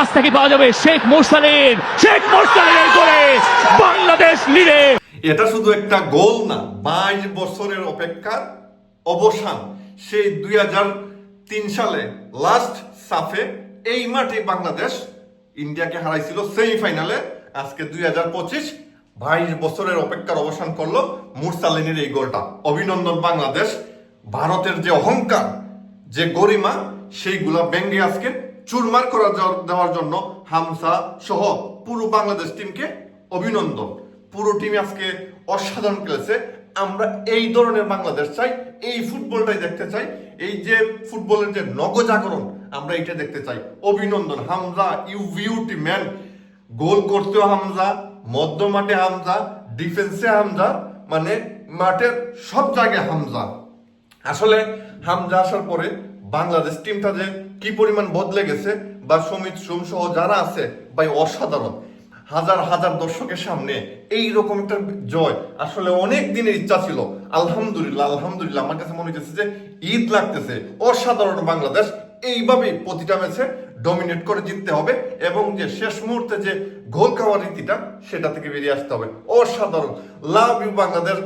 আজ থেকে পাওয়া যাবে শেখ মোরসালের শেখ মোরসালের করে বাংলাদেশ লিডে। এটা শুধু একটা গোল না, বাইশ বছরের অপেক্ষার অবসান। সেই দুই হাজার তিন সালে লাস্ট সাফে এই মাঠে বাংলাদেশ ইন্ডিয়াকে হারাইছিল সেমিফাইনালে আজকে দুই হাজার পঁচিশ বাইশ বছরের অপেক্ষার অবসান করল মুরসালিনের এই গোলটা। অভিনন্দন বাংলাদেশ, ভারতের যে অহংকার, যে গরিমা, সেইগুলা ব্যঙ্গে আজকে চুরমার করা দেওয়ার জন্য হামসা সহ পুরো বাংলাদেশ টিমকে অভিনন্দন। পুরো টিম আজকে অসাধারণ খেলেছে। আমরা এই ধরনের বাংলাদেশ চাই, এই ফুটবলটাই দেখতে চাই, এই যে ফুটবলের যে নগজাগরণ আমরা এটা দেখতে চাই। অভিনন্দন, Hamza you beauty man goal করতেও হামজা মধ্য মাঠে হামজা ডিফেন্সে হামজা মানে মাঠের সব জায়গায় হামজা। আসলে হামজা আসার পরে বাংলাদেশ টিমটা যে কি পরিমাণ বদলে গেছে, বা সমিত সোম সহ যারা আছে, ভাই অসাধারণ। হাজার হাজার দর্শকের সামনে এই রকম একটা জয় আসলে অনেক দিনের ইচ্ছা ছিল। আলহামদুলিল্লাহ আলহামদুলিল্লাহ, আমার কাছে মনে হচ্ছে যে ঈদ লাগতেছে। অসাধারণ বাংলাদেশ। এইভাবেই প্রতিটা ম্যাচে ডমিনেট করে জিততে হবে এবং যে শেষ মুহূর্তে যে গোল খাওয়ার রীতিটা, সেটা থেকে বেরিয়ে আসতে হবে। অসাধারণ। Love you Bangladesh.